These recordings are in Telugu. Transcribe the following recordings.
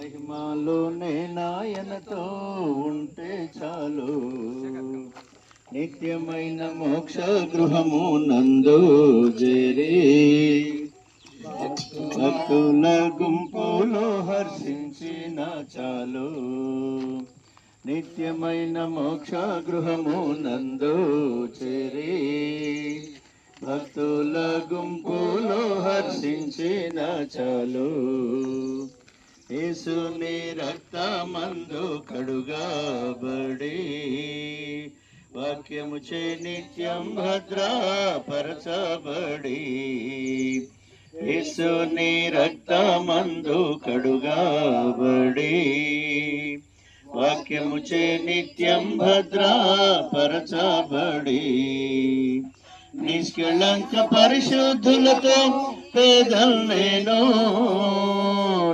మహిమాలోనే నాయనతో ఉంటే చాలు. నిత్యమైన మోక్ష గృహము నందు చేరి భక్తుల గుంపులో హర్షించిన చాలు. నిత్యమైన మోక్ష గృహము నందు చేరి భక్తుల గుంపులో హర్షించిన చాలు. యేసుని రక్తమందు కడుగాబడి వాక్యము చే నిత్యం భద్రపరచబడి యేసుని రక్తమందు కడుగాబడి వాక్యము చే నిత్యం భద్రపరచబడి నిష్కళంక పరిశుద్ధులతో పేదల్ నేను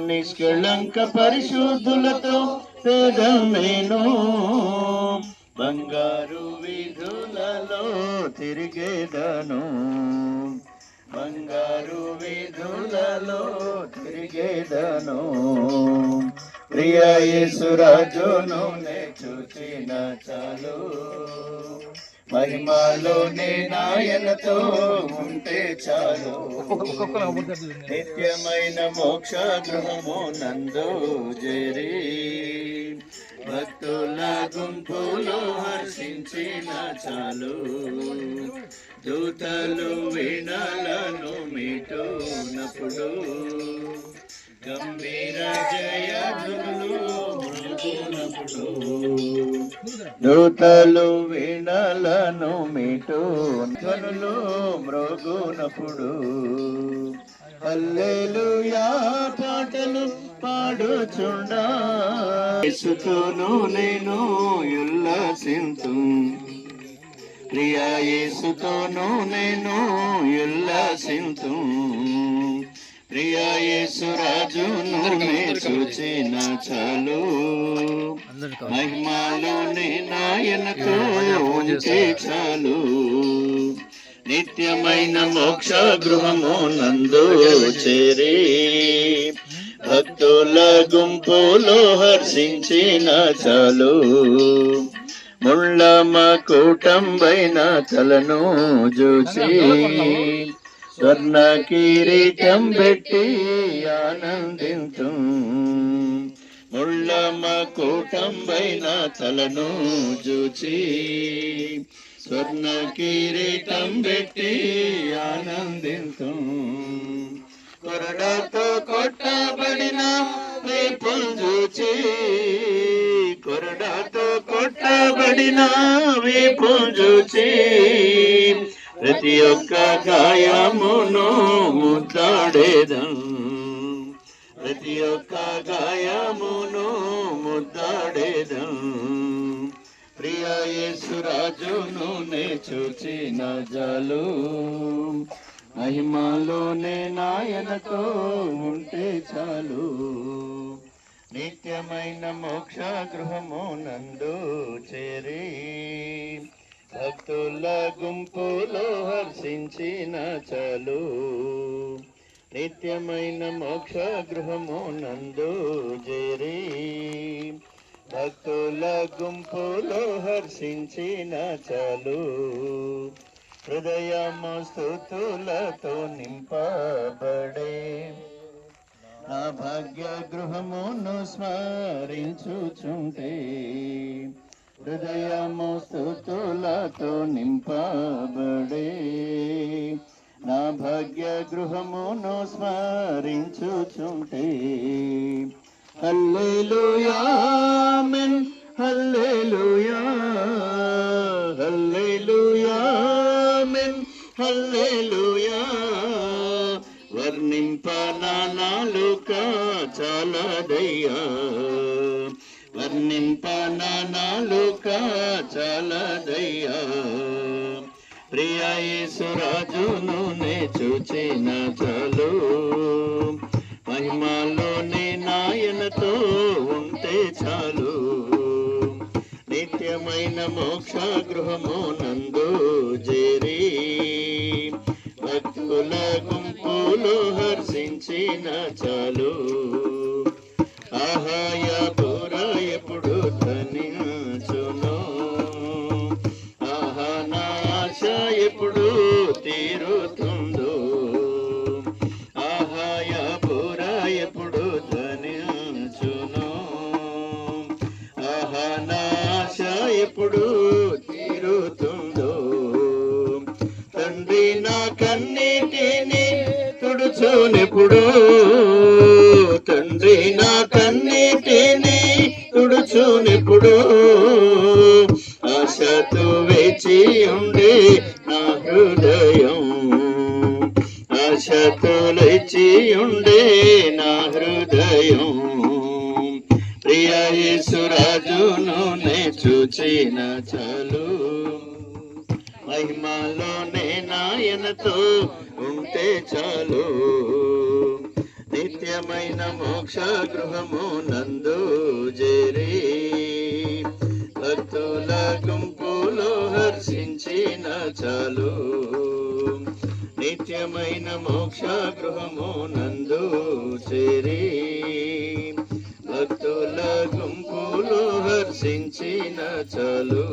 నిష్కళంక పరిశుద్ధులతో పేదల్ నేను. బంగారు విధులలో తిరిగేదను బంగారు విధులలో తిరిగేదను. ప్రియ యేసురాజును నే చూచిన చాలు. మహిమాలోనే నాయనతో ఉంటే చాలు. నిత్యమైన మోక్ష గృహము నందు జరి. భక్తుల గుంపులో హర్షించిన చాలు. దూతలు వీణలను మీటోనప్పుడు గంభీర జయధులు మృదునప్పుడు దూతలు వీణలను మీటు ధ్వనులు పల్లెలు యా పాటలు పాడుచుండా. యేసుతోను నేను ఉల్లాసింతు. ప్రియా యేసుతోను నేను ఉల్లాసింతు. ప్రియ యేసురాజును నే చూచిన చాలు. మహిమాలోని నాయనతో ఉంటే చాలు. నిత్యమైన మోక్ష గృహము నందు చేరి భక్తుల గుంపులో హర్షించిన చాలు. ముళ్ళమ కూటంబైన తలను చూసి స్వర్ణ కిరీటం పెట్టి ఆనందించు. ముళ్ళమ్మ కూటంబైన తలను చూచి స్వర్ణ కిరీటం పెట్టి ఆనందించు. కొరడాతో కొట్టబడిన వీపులు చూచి కొరడాతో కొట్టబడిన వీపులు చూచి ప్రతి ఒక్క గాయమును ముద్దాడేదం. ప్రతి ఒక్క గాయమును ముద్దాడేదం. ప్రియ యేసురాజును నే చూచిన జలు. మహిమలోనే నాయనతో ఉంటే చాలు. నిత్యమైన మోక్ష గృహము నందు చేరి భక్తుల గుంపులో హర్షించిన చాలు. నిత్యమైన మోక్ష గృహము నందు జరి భక్తుల గుంపులో హర్షించిన చాలు. హృదయము స్థుతులతో నింపబడే నా భాగ్య గృహమును స్మరించుచుంటే హృదయము స్థుతులతో నింపబడే. నా భాగ్య గృహమును స్మరించుచుంటే హల్లేలుయామెన్ హల్లేలుయా హల్లేలుయామెన్ హల్లేలుయా. వర్ణింప నా నాలుక చాలదయ్యా. చాలదయ్యా నాలుక చాలదయ్యా ప్రియ యేసురాజును నే చూచిన చాలు. మహిమాలోని నాయనతో ఉంటే చాలు. నిత్యమైన మోక్ష గృహము నందు చేరి భక్తుల గుంపులు హర్షించిన చాలు. నా కన్నీటిని తుడుచునెప్పుడు. తండ్రి నా కన్నీటిని తుడుచునెప్పుడు. ఆశతో వేచి ఉండే నా హృదయం. ఆశతో లేచి ఉండే నా హృదయం. ప్రియ యేసురాజును నే చూచిన చాలు. మహిమలోనే నాయనతో ఉంటే చాలు. నిత్యమైన మోక్ష గృహము నందు జేరి భక్తుల గుంపులో హర్షించిన చాలు. నిత్యమైన మోక్ష గృహము నందు చేరి భక్తుల గుంపులో హర్షించిన చాలు.